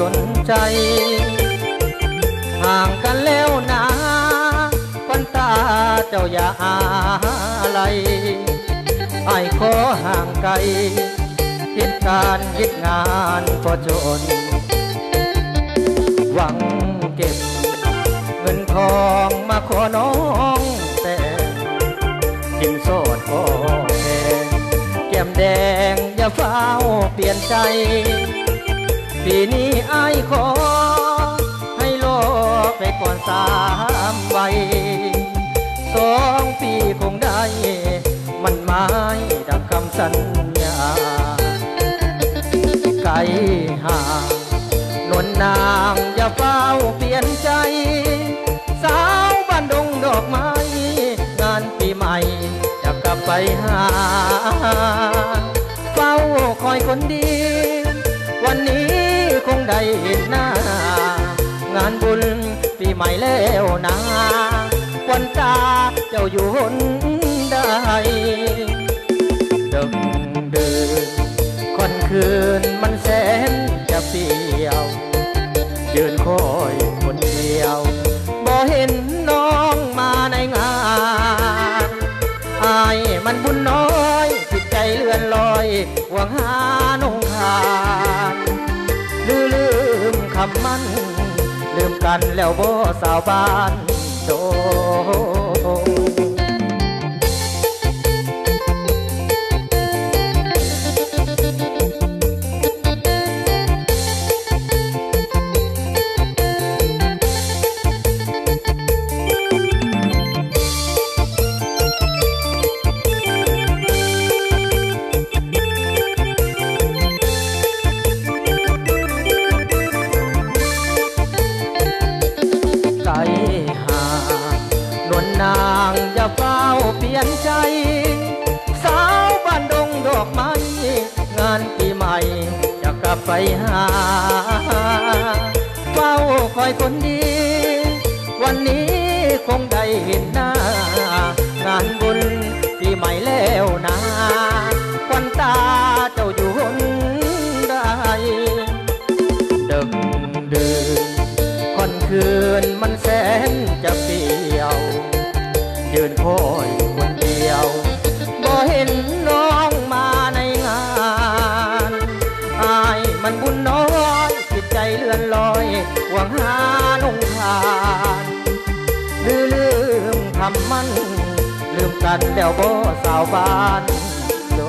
สนใจ ห่างกันแล้วนะควันตาเจ้าอย่าอะไรไอ้ขอห่างไกลคิดการคิดงานก็จน หวังเก็บ เงินทองมาขอน้องแต่กินโสดก็แพงแก้มแดงอย่าเฝ้าเปลี่ยนใจ ปีนี้อายขอ ให้โลกไปก่อนสามวัยสองปีคงได้ มันไม้ดังคำสัญญา ไกลห่างนวลนางอย่าเฝ้าเปลี่ยนใจ สาวบ้านดงดอกไม้ งานปีใหม่จะกลับไปหา เฝ้าคอยคนดี วันนี้ ได้เห็นหน้า งานบุญปีใหม่แล้วนะควันตาเจ้าอยู่หนใดดึกดื่นคนคืนมันแสน กันแล้วบ่สาวบ้านโด ลับไปหาเฝ้าคอยคนดี วันนี้คงได้เห็นหน้า งานบุญปีใหม่แล้วนะควันตาเจ้าอยู่หนใดดึกดื่นคนคืนมันแสนจะเปลี่ยวยืนคอยคน กันแล้วบ่สาวบ้านโด